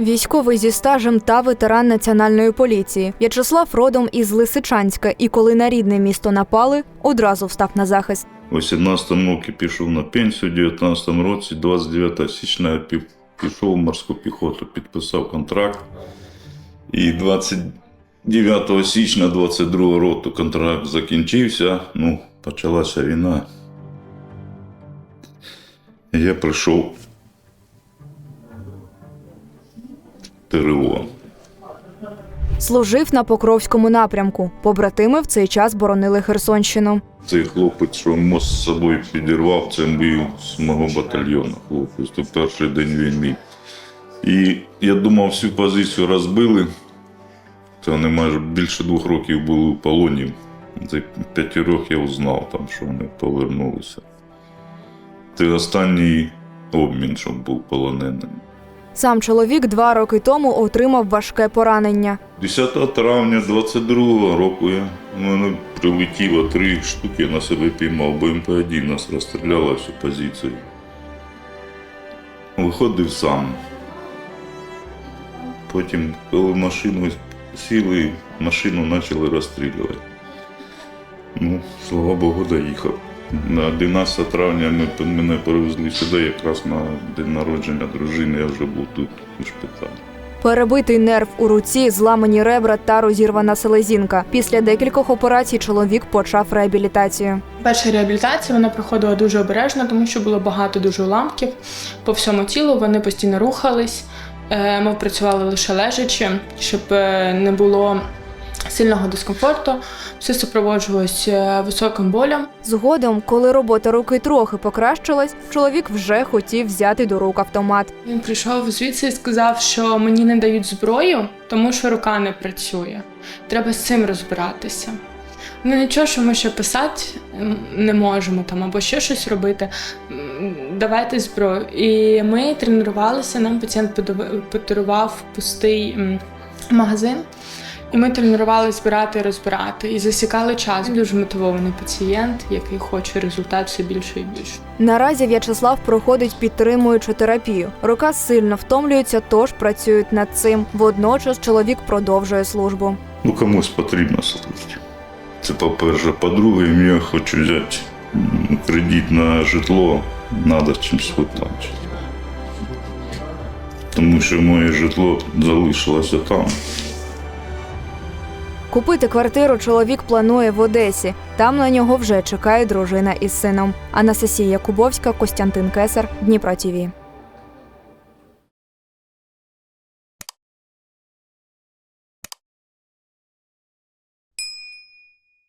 Військовий зі стажем та ветеран національної поліції. В'ячеслав родом із Лисичанська, і коли на рідне місто напали, одразу встав на захист. У 18 році пішов на пенсію, у 19 році, 29 січня я пішов в морську піхоту, підписав контракт. І 29 січня 22 року контракт закінчився. Ну, почалася війна. Я прийшов ТРО. Служив на Покровському напрямку. Побратими в цей час боронили Херсонщину. Цей хлопець, що мост з собою підірвав, це був з мого батальйону. Хлопець, то перший день війни. І я думав, всю позицію розбили. Це вони майже більше двох років були у полоні. За п'ятірьох я узнав, там, що вони повернулися. Це останній обмін, щоб був полоненим. Сам чоловік два роки тому отримав важке поранення. 10 травня 22 року я, у мене прилетіло три штуки, на себе піймав. БМП-1 нас розстріляла всю позицію. Виходив сам. Потім, коли машину сіли, машину почали розстрілювати. Ну, слава Богу, доїхав. На 11 травня ми, мене перевезли сюди, якраз на день народження дружини, я вже був тут у шпиталі. Перебитий нерв у руці, зламані ребра та розірвана селезінка. Після декількох операцій чоловік почав реабілітацію. Перша реабілітація вона проходила дуже обережно, тому що було багато дуже уламків по всьому тілу. Вони постійно рухались. Е, Ми працювали лише лежачи, щоб е, не було сильного дискомфорту. Все супроводжувалося високим болем. Згодом, коли робота руки трохи покращилась, чоловік вже хотів взяти до рук автомат. Він прийшов звідси і сказав, що мені не дають зброю, тому що рука не працює. Треба з цим розбиратися. Ну нічого, що ми ще писати не можемо там або ще щось робити. Давайте зброю. І ми тренувалися. Нам пацієнт подарував пустий магазин. І ми тренувалися збирати і розбирати. І засікали час. Дуже мотивований пацієнт, який хоче результат все більше і більше. Наразі В'ячеслав проходить підтримуючу терапію. Рука сильно втомлюється, тож працюють над цим. Водночас чоловік продовжує службу. Ну, комусь потрібно служити. Це по-перше. По-друге, я хочу взяти кредит на житло, треба чимось виплачувати. Тому що моє житло залишилося там. Купити квартиру чоловік планує в Одесі. Там на нього вже чекає дружина із сином. Анастасія Кубовська, Костянтин Кесар, Дніпро ТІВІ.